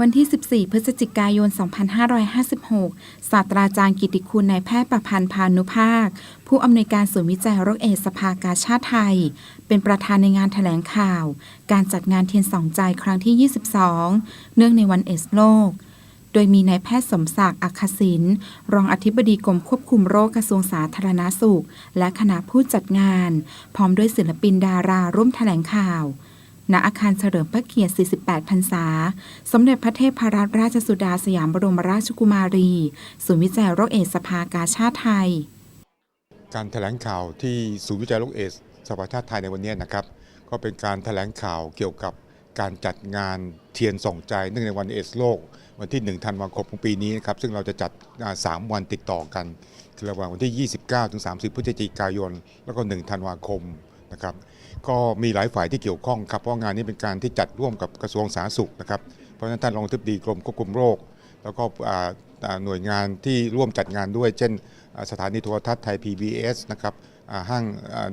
วันที่ 14 พฤศจิกายน 2556 ศาสตราจารย์กิติคุณนายแพทย์ประพันธ์พานุภาค ผู้อำนวยการศูนย์วิจัยโรคเอดส์สภากาชาติไทย เป็นประธานในงานถแถลงข่าว การจัดงานเทียนสองใจครั้งที่ 22 เนื่องในวันเอดส์โลก โดยมีนายแพทย์สมศักดิ์อัคคศินรองอธิบดีกรมควบคุมโรคกระทรวงสาธารณาสุข และคณะผู้จัดงาน พร้อมด้วยศิลปินดาราร่วมแถลงข่าว ณอาคารเฉลิมพระเกียรติ 48 พรรษา สมเด็จพระเทพรัตนราชสุดาสยามบรมราชกุมารี ศูนย์วิจัยโรคเอดส์สภากาชาติไทย การแถลงข่าวที่ศูนย์วิจัยโรคเอดส์สภากาชาติไทยในวันนี้นะครับ ก็เป็นการแถลงข่าวเกี่ยวกับการจัดงานเทียนส่องใจเนื่องในวันเอดส์โลก วันที่ 1 ธันวาคมของปีนี้นะครับ ซึ่งเราจะจัดงาน3วันติดต่อกัน คือระหว่างวันที่ 29 ถึง 30 พฤศจิกายน แล้วก็ 1 ธันวาคม นะครับก็มีหลายฝ่ายที่เกี่ยวข้องครับเพราะงานนี้เป็นการที่จัดร่วมกับกระทรวงสาธารณสุขนะครับเพราะฉะนั้นท่านรองทิบดีกรมควบคุมโรค แล้วก็หน่วยงานที่ร่วมจัดงานด้วย เช่น สถานีโทรทัศน์ไทย PBS นะครับห้าง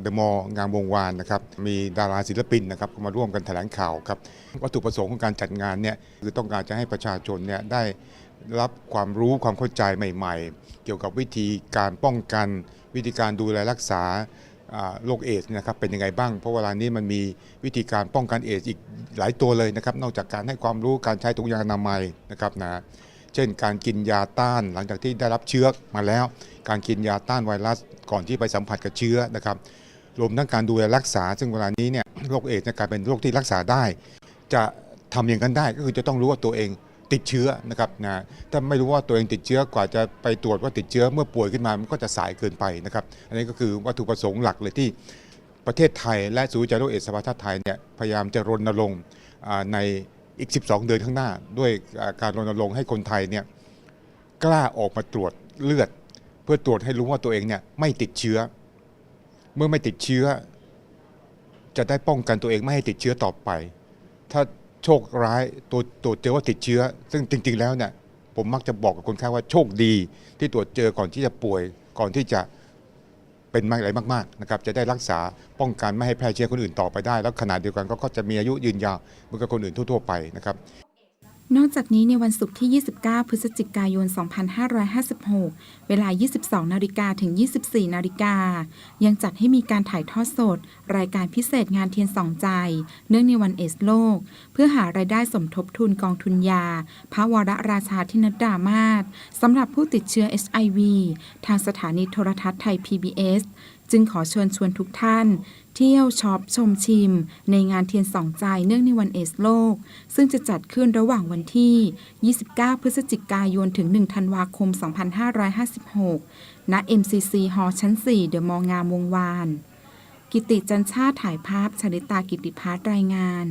เดอะมอลล์งามวงวานนะครับมีดาราศิลปินนะครับมาร่วมกันแถลงข่าวครับวัตถุประสงค์ของการจัดงานเนี่ยคือต้องการจะให้ประชาชนเนี่ยได้รับความรู้ความเข้าใจใหม่ ๆ เกี่ยวกับวิธีการป้องกัน วิธีการดูแลรักษา โรคเอดส์นะครับเป็นยังไงบ้าง เพราะเวลานี้มันมีวิธีการป้องกันเอดส์อีกหลายตัวเลยนะครับนอกจากการให้ความรู้การใช้ถุงยางอนามัยนะครับนะเช่น การกินยาต้านหลังจากที่ได้รับเชื้อมาแล้ว การกินยาต้านไวรัสก่อนที่ไปสัมผัสกับเชื้อนะครับรวมทั้งการดูแลรักษา ซึ่งเวลานี้เนี่ยโรคเอดส์นะกลายเป็นโรคที่รักษาได้ จะทำอย่างนั้นได้ก็คือจะต้องรู้ว่าตัวเอง ติดเชื้อนะครับนะถ้าไม่รู้ว่าตัวเองติดเชื้อกว่าจะไปตรวจว่าติดเชื้อเมื่อป่วยขึ้นมามันก็จะสายเกินไปนะครับ อันนี้ก็คือวัตถุประสงค์หลักเลยที่ประเทศไทย และศูนย์วิจัยโรคเอดสภากาชาติไทยเนี่ยพยายามจะรณรงค์ในอีก 12 เดือนข้างหน้า ด้วยการรณรงค์ให้คนไทยเนี่ยกล้าออกมาตรวจเลือด เพื่อตรวจให้รู้ว่าตัวเองเนี่ยไม่ติดเชื้อ เมื่อไม่ติดเชื้อ จะได้ป้องกันตัวเองไม่ให้ติดเชื้อต่อไป ถ้า โชคร้ายตัวตรวจเจอว่าติดเชื้อ ซึ่งจริง ๆ แล้วเนี่ยผมมักจะบอกกับคนไข้ว่าโชคดีที่ตรวจเจอก่อนที่จะป่วยก่อนที่จะเป็นมากอะไรมากๆนะครับจะได้รักษาป้องกันไม่ให้แพร่เชื้อคนอื่นต่อไปได้ แล้วขนาดเดียวกันก็จะมีอายุยืนยาวเหมือนกับคนอื่นทั่วๆไปนะครับ นอกจากนี้ในวันศุกร์ที่ 29 พฤศจิกายน 2556 เวลา 22 นาฬิกาถึง 24 นาฬิกา ยังจัดให้มีการถ่ายทอดสด รายการพิเศษงานเทียนสองใจ เนื่องในวันเอสโลก เพื่อหารายได้สมทบทุนกองทุนยา พระวรราชาธินดามาศสำหรับผู้ติดเชื้อ HIV ทางสถานีโทรทัศน์ไทย PBS จึงขอเชิญชวนทุกท่าน เที่ยวช็อปชมชิม ในงานเทียนสองใจเนื่องในวันเอสโลก ซึ่งจะจัดขึ้นระหว่างวันที่ 29 พฤศจิกายนถึง 1 ธันวาคม 2556 ณ MCC ฮอชั้น 4 เดอะมองงามวงวาน กิติจันชาติถ่ายภาพชริตากิติพัฒรายงาน